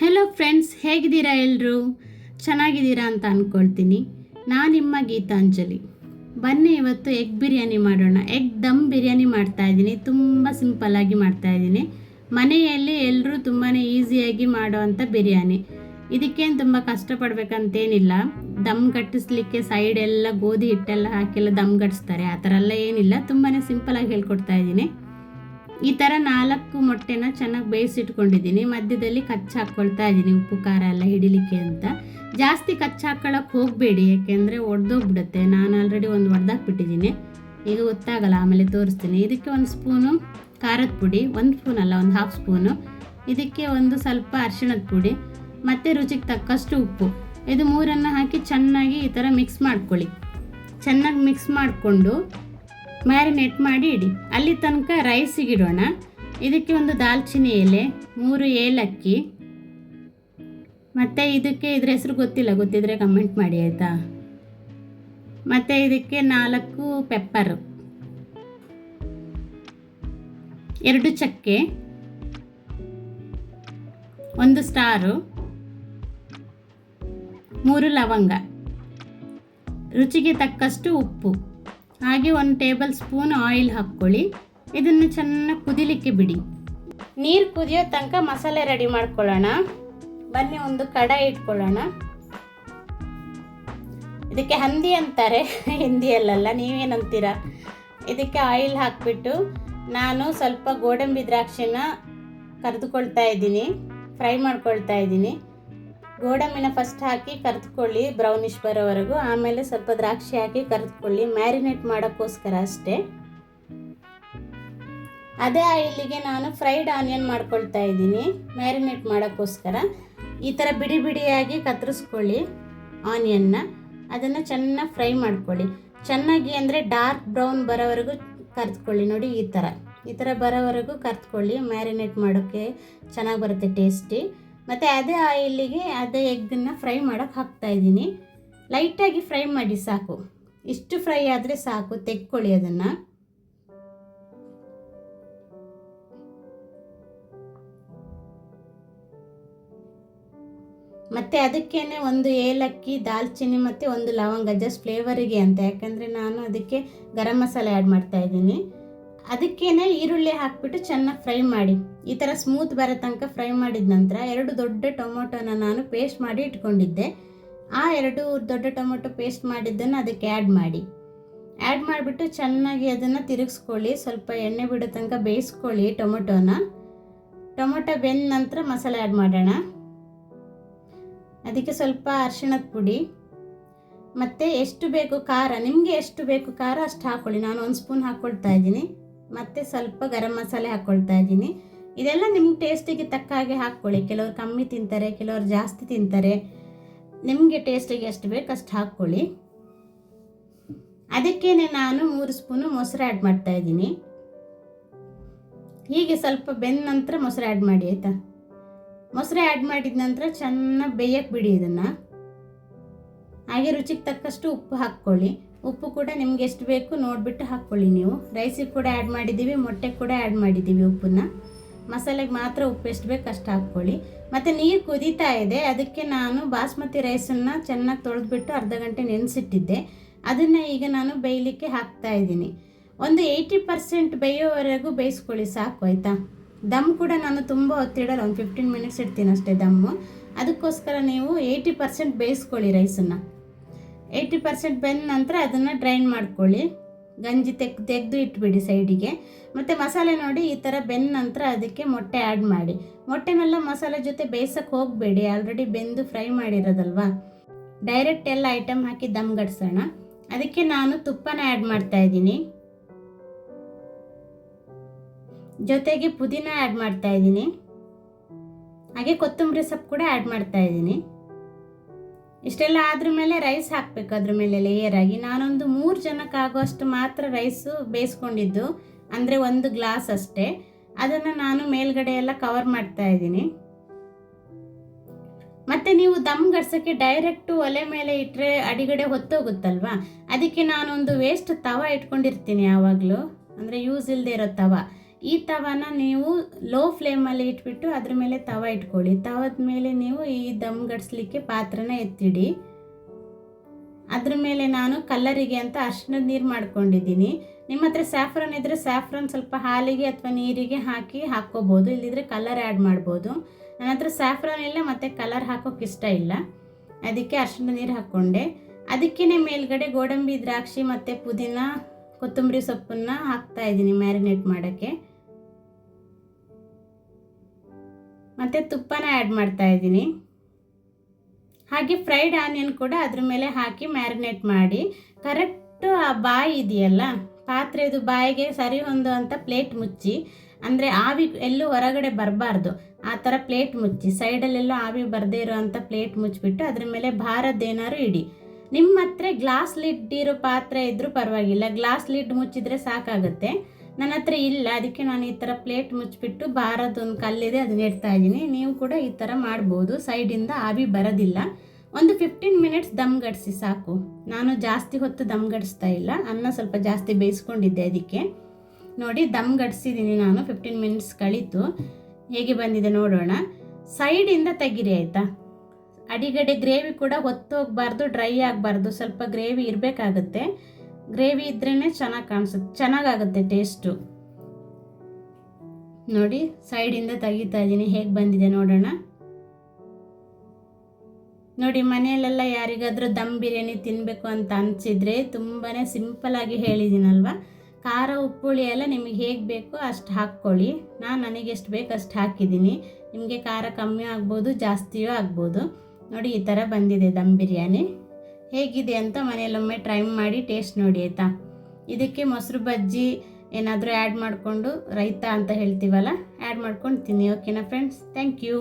Hello friends ಹೇಗಿದ್ದೀರಾ ಎಲ್ಲರೂ ಚೆನ್ನಾಗಿದ್ದೀರಾ ಅಂತ ಅಂದ್ಕೊಳ್ತೀನಿ ನಾನು ನಿಮ್ಮ ಗೀತಾಂಜಲಿ. ಬನ್ನಿ ಇವತ್ತು ಎಗ್ ಬಿರಿಯಾನಿ ಮಾಡೋಣ. ಎಗ್ ದಮ್ ಬಿರಿಯಾನಿ ಮಾಡ್ತಾ ಇದ್ದೀನಿ. ತುಂಬ ಸಿಂಪಲ್ಲಾಗಿ ಮಾಡ್ತಾ ಇದ್ದೀನಿ. ಮನೆಯಲ್ಲಿ ಎಲ್ಲರೂ ತುಂಬಾ ಈಸಿಯಾಗಿ ಮಾಡೋವಂಥ ಬಿರಿಯಾನಿ. ಇದಕ್ಕೇನು ತುಂಬ ಕಷ್ಟಪಡ್ಬೇಕಂತೇನಿಲ್ಲ. ದಮ್ ಕಟ್ಟಿಸ್ಲಿಕ್ಕೆ ಸೈಡ್ ಎಲ್ಲ ಗೋಧಿ ಹಿಟ್ಟೆಲ್ಲ ಹಾಕೆಲ್ಲ ದಮ್ ಕಟ್ಟಿಸ್ತಾರೆ ಆ ಥರ ಎಲ್ಲ ಏನಿಲ್ಲ. ತುಂಬಾ ಸಿಂಪಲಾಗಿ ಹೇಳ್ಕೊಡ್ತಾ ಇದ್ದೀನಿ. ಈ ಥರ ನಾಲ್ಕು ಮೊಟ್ಟೆನ ಚೆನ್ನಾಗಿ ಬೇಯಿಸಿಟ್ಕೊಂಡಿದ್ದೀನಿ. ಮಧ್ಯದಲ್ಲಿ ಕಚ್ಚಿ ಹಾಕ್ಕೊಳ್ತಾ ಇದ್ದೀನಿ, ಉಪ್ಪು, ಖಾರ ಎಲ್ಲ ಹಿಡಿಲಿಕ್ಕೆ ಅಂತ. ಜಾಸ್ತಿ ಕಚ್ಚಿ ಹಾಕ್ಕೊಳ್ಳೋಕೆ ಹೋಗಬೇಡಿ, ಯಾಕೆಂದರೆ ಒಡೆದೋಗ್ಬಿಡುತ್ತೆ. ನಾನು ಆಲ್ರೆಡಿ ಒಂದು ಒಡೆದಾಕ್ಬಿಟ್ಟಿದ್ದೀನಿ. ಈಗ ಗೊತ್ತಾಗಲ್ಲ, ಆಮೇಲೆ ತೋರಿಸ್ತೀನಿ. ಇದಕ್ಕೆ ಒಂದು ಸ್ಪೂನು ಖಾರದ ಪುಡಿ, ಒಂದು ಸ್ಪೂನ್ ಅಲ್ಲ, ಒಂದು ಹಾಫ್ ಸ್ಪೂನು. ಇದಕ್ಕೆ ಒಂದು ಸ್ವಲ್ಪ ಅರಿಶಿಣದ ಪುಡಿ, ಮತ್ತು ರುಚಿಗೆ ತಕ್ಕಷ್ಟು ಉಪ್ಪು. ಇದು ಮೂರನ್ನು ಹಾಕಿ ಚೆನ್ನಾಗಿ ಈ ಥರ ಮಿಕ್ಸ್ ಮಾಡ್ಕೊಳ್ಳಿ. ಚೆನ್ನಾಗಿ ಮಿಕ್ಸ್ ಮಾಡಿಕೊಂಡು ಮ್ಯಾರಿನೇಟ್ ಮಾಡಿ ಇಡಿ. ಅಲ್ಲಿ ತನಕ ರೈಸಿಗೆ ಇಡೋಣ ಇದಕ್ಕೆ ಒಂದು ದಾಲ್ಚಿನ್ನಿ ಎಲೆ, ಮೂರು ಏಲಕ್ಕಿ. ಮತ್ತು ಇದಕ್ಕೆ ಇದ್ರ ಹೆಸರು ಗೊತ್ತಿಲ್ಲ, ಗೊತ್ತಿದ್ರೆ ಕಮೆಂಟ್ ಮಾಡಿ ಆಯಿತಾ? ಮತ್ತು ಇದಕ್ಕೆ ನಾಲ್ಕು ಪೆಪ್ಪರು ಎರಡು ಚಕ್ಕೆ. ಒಂದು ಸ್ಟಾರು. ಮೂರು ಲವಂಗ. ರುಚಿಗೆ ತಕ್ಕಷ್ಟು ಉಪ್ಪು. ಹಾಗೆ ಒಂದು ಟೇಬಲ್ ಸ್ಪೂನ್ ಆಯಿಲ್ ಹಾಕ್ಕೊಳ್ಳಿ. ಇದನ್ನು ಚೆನ್ನಾಗಿ ಕುದಿಲಿಕ್ಕೆ ಬಿಡಿ. ನೀರು ಕುದಿಯೋ ತನಕ ಮಸಾಲೆ ರೆಡಿ ಮಾಡ್ಕೊಳ್ಳೋಣ. ಬನ್ನಿ, ಒಂದು ಕಡಾಯಿ ಇಟ್ಕೊಳ್ಳೋಣ. ಇದಕ್ಕೆ ಹಂದಿ ಅಂತಾರೆ. ಹಿಂದಿಯಲ್ಲ ನೀವೇನಂತೀರ? ಇದಕ್ಕೆ ಆಯಿಲ್ ಹಾಕಿಬಿಟ್ಟು ನಾನು ಸ್ವಲ್ಪ ಗೋಡಂಬಿ ದ್ರಾಕ್ಷಿನ ಕರೆದುಕೊಳ್ತಾ ಇದ್ದೀನಿ, ಫ್ರೈ ಮಾಡ್ಕೊಳ್ತಾ ಇದ್ದೀನಿ. ಗೋಡಂಬಿನ ಫಸ್ಟ್ ಹಾಕಿ ಕರೆದುಕೊಳ್ಳಿ ಬ್ರೌನಿಶ್ ಬರೋವರೆಗೂ. ಆಮೇಲೆ ಸ್ವಲ್ಪ ದ್ರಾಕ್ಷಿ ಹಾಕಿ ಕರೆದುಕೊಳ್ಳಿ. ಮ್ಯಾರಿನೇಟ್ ಮಾಡೋಕ್ಕೋಸ್ಕರ ಅಷ್ಟೇ. ಅದೇ ಆಯಿಲಿಗೆ ನಾನು ಫ್ರೈಡ್ ಆನಿಯನ್ ಮಾಡ್ಕೊಳ್ತಾ ಇದ್ದೀನಿ. ಮ್ಯಾರಿನೇಟ್ ಮಾಡೋಕ್ಕೋಸ್ಕರ. ಈ ಥರ ಬಿಡಿ ಬಿಡಿಯಾಗಿ ಕತ್ತರಿಸ್ಕೊಳ್ಳಿ ಆನಿಯನ್ನ ಅದನ್ನು ಚೆನ್ನಾಗಿ ಫ್ರೈ ಮಾಡ್ಕೊಳ್ಳಿ. ಚೆನ್ನಾಗಿ ಅಂದರೆ ಡಾರ್ಕ್ ಬ್ರೌನ್ ಬರೋವರೆಗೂ ಕರೆದುಕೊಳ್ಳಿ. ನೋಡಿ ಈ ಥರ ಈ ಥರ ಬರೋವರೆಗೂ ಕರೆದುಕೊಳ್ಳಿ. ಮ್ಯಾರಿನೇಟ್ ಮಾಡೋಕ್ಕೆ ಚೆನ್ನಾಗಿ ಬರುತ್ತೆ ಟೇಸ್ಟಿ ಮತ್ತು ಅದೇ ಆಯಿಲಿಗೆ ಅದೇ ಎಗ್ಗನ್ನು ಫ್ರೈ ಮಾಡೋಕ್ಕೆ ಹಾಕ್ತಾ ಇದ್ದೀನಿ. ಲೈಟಾಗಿ ಫ್ರೈ ಮಾಡಿ ಸಾಕು. ಇಷ್ಟು ಫ್ರೈ ಆದರೆ ಸಾಕು, ತೆಕ್ಕೊಳ್ಳಿ ಅದನ್ನು. ಮತ್ತು ಅದಕ್ಕೇ ಒಂದು ಏಲಕ್ಕಿ, ದಾಲ್ಚಿನ್ನಿ ಮತ್ತು ಒಂದು ಲವಂಗ ಜಸ್ಟ್ ಫ್ಲೇವರಿಗೆ ಅಂತ. ಯಾಕಂದರೆ ನಾನು ಅದಕ್ಕೆ ಗರಂ ಮಸಾಲೆ ಆ್ಯಡ್ ಮಾಡ್ತಾ ಅದಕ್ಕೇನೆ ಈರುಳ್ಳಿ ಹಾಕ್ಬಿಟ್ಟು ಚೆನ್ನಾಗಿ ಫ್ರೈ ಮಾಡಿ. ಈ ಥರ ಸ್ಮೂತ್ ಬರೋ ತನಕ ಫ್ರೈ ಮಾಡಿದ ನಂತರ ಎರಡು ದೊಡ್ಡ ಟೊಮೊಟೊನ ನಾನು ಪೇಸ್ಟ್ ಮಾಡಿ ಇಟ್ಕೊಂಡಿದ್ದೆ. ಆ ಎರಡು ದೊಡ್ಡ ಟೊಮೊಟೊ ಪೇಸ್ಟ್ ಮಾಡಿದ್ದನ್ನು ಅದಕ್ಕೆ ಆ್ಯಡ್ ಮಾಡಿ. ಆ್ಯಡ್ ಮಾಡಿಬಿಟ್ಟು ಚೆನ್ನಾಗಿ ಅದನ್ನು ತಿರುಗಿಸ್ಕೊಳ್ಳಿ. ಸ್ವಲ್ಪ ಎಣ್ಣೆ ಬಿಡೋ ತನಕ ಬೇಯಿಸ್ಕೊಳ್ಳಿ ಟೊಮೊಟೊನ. ಟೊಮೊಟೊ ಬೆಂದ ನಂತರ ಮಸಾಲೆ ಆ್ಯಡ್ ಮಾಡೋಣ. ಅದಕ್ಕೆ ಸ್ವಲ್ಪ ಅರಿಶಿಣದ ಪುಡಿ. ಮತ್ತು ಎಷ್ಟು ಬೇಕು ಖಾರ, ನಿಮಗೆ ಎಷ್ಟು ಬೇಕು ಖಾರ ಅಷ್ಟು ಹಾಕ್ಕೊಳ್ಳಿ ನಾನು ಒಂದು ಸ್ಪೂನ್ ಹಾಕ್ಕೊಳ್ತಾ ಇದ್ದೀನಿ. ಮತ್ತು ಸ್ವಲ್ಪ ಗರಂ ಮಸಾಲೆ ಹಾಕ್ಕೊಳ್ತಾ ಇದ್ದೀನಿ. ಇದೆಲ್ಲ ನಿಮ್ಮ ಟೇಸ್ಟಿಗೆ ತಕ್ಕ ಹಾಗೆ ಹಾಕ್ಕೊಳ್ಳಿ. ಕೆಲವರು ಕಮ್ಮಿ ತಿಂತಾರೆ, ಕೆಲವರು ಜಾಸ್ತಿ ತಿಂತಾರೆ. ನಿಮಗೆ ಟೇಸ್ಟಿಗೆ ಎಷ್ಟು ಬೇಕು ಅಷ್ಟು ಹಾಕ್ಕೊಳ್ಳಿ. ಅದಕ್ಕೇನೆ ನಾನು ಮೂರು ಸ್ಪೂನು ಮೊಸರು ಆ್ಯಡ್ ಮಾಡ್ತಾ ಇದ್ದೀನಿ. ಹೀಗೆ ಸ್ವಲ್ಪ ಬೆಂದ ನಂತರ ಮೊಸರು ಆ್ಯಡ್ ಮಾಡಿ, ಆಯಿತಾ? ಮೊಸರು ಆ್ಯಡ್ ಮಾಡಿದ ನಂತರ ಚೆನ್ನಾಗಿ ಬೇಯಕ್ಕೆ ಬಿಡಿ ಇದನ್ನು. ಹಾಗೆ ರುಚಿಗೆ ತಕ್ಕಷ್ಟು ಉಪ್ಪು ಹಾಕ್ಕೊಳ್ಳಿ. ಉಪ್ಪು ಕೂಡ ನಿಮ್ಗೆ ಎಷ್ಟು ಬೇಕು ನೋಡಿಬಿಟ್ಟು ಹಾಕ್ಕೊಳ್ಳಿ ನೀವು. ರೈಸಿಗೆ ಕೂಡ ಆ್ಯಡ್ ಮಾಡಿದ್ದೀವಿ, ಮೊಟ್ಟೆ ಕೂಡ ಆ್ಯಡ್ ಮಾಡಿದ್ದೀವಿ ಉಪ್ಪನ್ನ. ಮಸಾಲೆಗೆ ಮಾತ್ರ ಉಪ್ಪು ಎಷ್ಟು ಬೇಕು ಅಷ್ಟು ಹಾಕ್ಕೊಳ್ಳಿ. ಮತ್ತು ನೀರು ಕುದೀತಾ ಇದೆ, ಅದಕ್ಕೆ ನಾನು ಬಾಸ್ಮತಿ ರೈಸನ್ನು ಚೆನ್ನಾಗಿ ತೊಳೆದ್ಬಿಟ್ಟು ಅರ್ಧ ಗಂಟೆ ನೆನೆಸಿಟ್ಟಿದ್ದೆ. ಅದನ್ನು ಈಗ ನಾನು ಬೇಯಲಿಕ್ಕೆ ಹಾಕ್ತಾ ಇದ್ದೀನಿ. ಒಂದು ಏಯ್ಟಿ ಪರ್ಸೆಂಟ್ ಬೇಯೋವರೆಗೂ ಬೇಯಿಸ್ಕೊಳ್ಳಿ ಸಾಕು, ಆಯಿತಾ? ದಮ್ ಕೂಡ ನಾನು ತುಂಬ ಹೊತ್ತಿಡಲ್ಲ, ಒಂದು ಫಿಫ್ಟೀನ್ ಮಿನಿಟ್ಸ್ ಇಡ್ತೀನಿ ಅಷ್ಟೇ ದಮ್ಮು. ಅದಕ್ಕೋಸ್ಕರ ನೀವು ಏಯ್ಟಿ ಪರ್ಸೆಂಟ್ ಬೇಯಿಸ್ಕೊಳ್ಳಿ ರೈಸನ್ನು ಏಯ್ಟಿ ಪರ್ಸೆಂಟ್ ಬೆಂದ ನಂತರ ಅದನ್ನು ಡ್ರೈನ್ ಮಾಡ್ಕೊಳ್ಳಿ. ಗಂಜಿ ತೆಗ್ ತೆಗೆದು ಇಟ್ಬಿಡಿ ಸೈಡಿಗೆ ಮತ್ತು ಮಸಾಲೆ ನೋಡಿ, ಈ ಥರ ಬೆಂದ ನಂತರ ಅದಕ್ಕೆ ಮೊಟ್ಟೆ ಆ್ಯಡ್ ಮಾಡಿ. ಮೊಟ್ಟೆನೆಲ್ಲ ಮಸಾಲೆ ಜೊತೆ ಬೇಯಿಸೋಕ್ಕೆ ಹೋಗಬೇಡಿ ಆಲ್ರೆಡಿ ಬೆಂದು ಫ್ರೈ ಮಾಡಿರೋದಲ್ವಾ? ಡೈರೆಕ್ಟ್ ಎಲ್ಲ ಐಟಮ್ ಹಾಕಿ ದಮ್ ಗಡ್ಸೋಣ. ಅದಕ್ಕೆ ನಾನು ತುಪ್ಪನ ಆ್ಯಡ್ ಮಾಡ್ತಾ ಇದ್ದೀನಿ. ಜೊತೆಗೆ ಪುದೀನ ಆ್ಯಡ್ ಮಾಡ್ತಾ ಇದ್ದೀನಿ. ಹಾಗೆ ಕೊತ್ತಂಬರಿ ಸೊಪ್ಪು ಕೂಡ ಆ್ಯಡ್ ಮಾಡ್ತಾ ಇದ್ದೀನಿ. ಇಷ್ಟೆಲ್ಲ ಆದ್ರ ಮೇಲೆ ರೈಸ್ ಹಾಕಬೇಕು. ಅದ್ರ ಮೇಲೆ ಲೇಯರ್ ಆಗಿ. ನಾನೊಂದು ಮೂರು ಜನಕ್ಕಾಗುವಷ್ಟು ಮಾತ್ರ ರೈಸು ಬೇಯಿಸ್ಕೊಂಡಿದ್ದು. ಅಂದರೆ ಒಂದು ಗ್ಲಾಸ್ ಅಷ್ಟೇ. ಅದನ್ನು ನಾನು ಮೇಲ್ಗಡೆ ಎಲ್ಲ ಕವರ್ ಮಾಡ್ತಾ ಇದ್ದೀನಿ. ಮತ್ತು ನೀವು ದಮ್ ಗಡ್ಸೋಕ್ಕೆ ಡೈರೆಕ್ಟು ಒಲೆ ಮೇಲೆ ಇಟ್ಟರೆ ಅಡಿಗಡೆ ಹೊತ್ತೋಗುತ್ತಲ್ವಾ? ಅದಕ್ಕೆ ನಾನೊಂದು ವೇಸ್ಟ್ ತವ ಇಟ್ಕೊಂಡಿರ್ತೀನಿ ಯಾವಾಗಲೂ. ಅಂದರೆ ಯೂಸ್ ಇಲ್ಲದೆ ಇರೋ ತವ. ಈ ತವನ ನೀವು ಲೋ ಫ್ಲೇಮಲ್ಲಿ ಇಟ್ಬಿಟ್ಟು ಅದ್ರ ಮೇಲೆ ತವ ಇಟ್ಕೊಳ್ಳಿ. ತವದ ಮೇಲೆ ನೀವು ಈ ದಮ್ ಗಡಿಸ್ಲಿಕ್ಕೆ ಪಾತ್ರನ ಎತ್ತಿಡಿ. ಅದ್ರ ಮೇಲೆ ನಾನು ಕಲ್ಲರಿಗೆ ಅಂತ ಅರ್ಶಿನದ ನೀರು ಮಾಡ್ಕೊಂಡಿದ್ದೀನಿ. ನಿಮ್ಮ ಹತ್ರ ಸ್ಯಾಫ್ರನ್ ಇದ್ದರೆ ಸ್ಯಾಫ್ರನ್ ಸ್ವಲ್ಪ ಹಾಲಿಗೆ ಅಥವಾ ನೀರಿಗೆ ಹಾಕಿ ಹಾಕ್ಕೋಬೋದು ಇಲ್ಲಿದ್ರೆ ಕಲರ್ ಆ್ಯಡ್ ಮಾಡ್ಬೋದು. ನನ್ನ ಹತ್ರ ಸ್ಯಾಫ್ರನ್ ಇಲ್ಲ, ಮತ್ತು ಕಲರ್ ಹಾಕೋಕೆ ಇಷ್ಟ ಇಲ್ಲ. ಅದಕ್ಕೆ ಅರ್ಶಿನ ನೀರು ಹಾಕ್ಕೊಂಡೆ. ಅದಕ್ಕೇ ಮೇಲ್ಗಡೆ ಗೋಡಂಬಿ, ದ್ರಾಕ್ಷಿ ಮತ್ತು ಪುದೀನ, ಕೊತ್ತಂಬರಿ ಸೊಪ್ಪನ್ನು ಹಾಕ್ತಾ ಇದ್ದೀನಿ ಮ್ಯಾರಿನೇಟ್ ಮಾಡೋಕ್ಕೆ. ಮತ್ತು ತುಪ್ಪನ ಆ್ಯಡ್ ಮಾಡ್ತಾ ಇದ್ದೀನಿ. ಹಾಗೆ ಫ್ರೈಡ್ ಆನಿಯನ್ ಕೂಡ ಅದ್ರ ಮೇಲೆ ಹಾಕಿ ಮ್ಯಾರಿನೇಟ್ ಮಾಡಿ. ಕರೆಕ್ಟು ಆ ಬಾಯಿ ಇದೆಯಲ್ಲ, ಪಾತ್ರೆದು ಬಾಯಿಗೆ ಸರಿ ಹೊಂದುವಂಥ ಪ್ಲೇಟ್ ಮುಚ್ಚಿ, ಅಂದರೆ ಆವಿ ಎಲ್ಲೂ ಹೊರಗಡೆ ಬರಬಾರ್ದು, ಆ ಥರ ಪ್ಲೇಟ್ ಮುಚ್ಚಿ. ಸೈಡಲ್ಲೆಲ್ಲೋ ಆವಿ ಬರದೇ ಇರೋವಂಥ ಪ್ಲೇಟ್ ಮುಚ್ಚಿಬಿಟ್ಟು ಅದ್ರ ಮೇಲೆ ಭಾರದ್ದೇನಾದ್ರು ಇಡಿ. ನಿಮ್ಮ ಹತ್ರ ಗ್ಲಾಸ್ ಲಿಡ್ ಇರೋ ಪಾತ್ರೆ ಇದ್ದರೂ ಪರವಾಗಿಲ್ಲ. ಗ್ಲಾಸ್ ಲಿಡ್ ಮುಚ್ಚಿದ್ರೆ ಸಾಕಾಗುತ್ತೆ. ನನ್ನ ಹತ್ರ ಇಲ್ಲ, ಅದಕ್ಕೆ ನಾನು ಈ ಥರ ಪ್ಲೇಟ್ ಮುಚ್ಚಿಬಿಟ್ಟು ಬಾರದೊಂದು ಒಂದು ಕಲ್ಲಿದೆ, ಅದನ್ನ ಇಡ್ತಾ ಇದ್ದೀನಿ. ನೀವು ಕೂಡ ಈ ಥರ ಮಾಡ್ಬೋದು. ಸೈಡಿಂದ ಆವಿ ಬರೋದಿಲ್ಲ. ಒಂದು ಫಿಫ್ಟೀನ್ ಮಿನಿಟ್ಸ್ ದಮ್ ಗಡಿಸಿ ಸಾಕು. ನಾನು ಜಾಸ್ತಿ ಹೊತ್ತು ದಮ್ ಗಡಿಸ್ತಾ ಇಲ್ಲ. ಅನ್ನ ಸ್ವಲ್ಪ ಜಾಸ್ತಿ ಬೇಯಿಸ್ಕೊಂಡಿದ್ದೆ ಅದಕ್ಕೆ. ನೋಡಿ, ದಮ್ ಗಡಿಸಿದ್ದೀನಿ ನಾನು ಫಿಫ್ಟೀನ್ ಮಿನಿಟ್ಸ್ ಕಳೀತು. ಹೇಗೆ ಬಂದಿದೆ ನೋಡೋಣ. ಸೈಡಿಂದ ತೆಗಿರಿ, ಆಯಿತಾ? ಅಡಿಗಡೆ ಗ್ರೇವಿ ಕೂಡ ಹೊತ್ತೋಗ್ಬಾರ್ದು ಡ್ರೈ ಆಗಬಾರ್ದು. ಸ್ವಲ್ಪ ಗ್ರೇವಿ ಇರಬೇಕಾಗುತ್ತೆ. ಗ್ರೇವಿ ಇದ್ರೇ ಚೆನ್ನಾಗಿ ಕಾಣಿಸುತ್ತೆ ಚೆನ್ನಾಗಾಗುತ್ತೆ ಟೇಸ್ಟು. ನೋಡಿ, ಸೈಡಿಂದ ತೆಗಿತಾ ಇದ್ದೀನಿ. ಹೇಗೆ ಬಂದಿದೆ ನೋಡೋಣ. ನೋಡಿ, ಮನೆಯಲ್ಲೆಲ್ಲ ಯಾರಿಗಾದರೂ ದಮ್ ಬಿರಿಯಾನಿ ತಿನ್ನಬೇಕು ಅಂತ ಅನಿಸಿದರೆ ತುಂಬಾ ಸಿಂಪಲಾಗಿ ಹೇಳಿದ್ದೀನಲ್ವ? ಖಾರ ಉಪ್ಪುಳಿ ಎಲ್ಲ ನಿಮಗೆ ಹೇಗೆ ಬೇಕೋ ಅಷ್ಟು ಹಾಕ್ಕೊಳ್ಳಿ. ನಾನು ನನಗೆ ಎಷ್ಟು ಬೇಕು ಅಷ್ಟು ಹಾಕಿದ್ದೀನಿ. ನಿಮಗೆ ಖಾರ ಕಮ್ಮಿ ಆಗ್ಬೋದು, ಜಾಸ್ತಿಯೂ ಆಗ್ಬೋದು. ನೋಡಿ, ಈ ಥರ ಬಂದಿದೆ ದಮ್ ಬಿರಿಯಾನಿ. ಹೇಗಿದೆ ಅಂತ ಮನೆಯಲ್ಲೊಮ್ಮೆ ಟ್ರೈ ಮಾಡಿ ಟೇಸ್ಟ್ ನೋಡಿ ಆಯಿತಾ? ಇದಕ್ಕೆ ಮೊಸರು ಬಜ್ಜಿ ಏನಾದರೂ ಆ್ಯಡ್ ಮಾಡಿಕೊಂಡು ರೈತ ಅಂತ ಹೇಳ್ತೀವಲ್ಲ ಆ್ಯಡ್ ಮಾಡ್ಕೊಂಡು ತಿನ್ನಿ ಓಕೆನಾ ಫ್ರೆಂಡ್ಸ್ ಥ್ಯಾಂಕ್ ಯು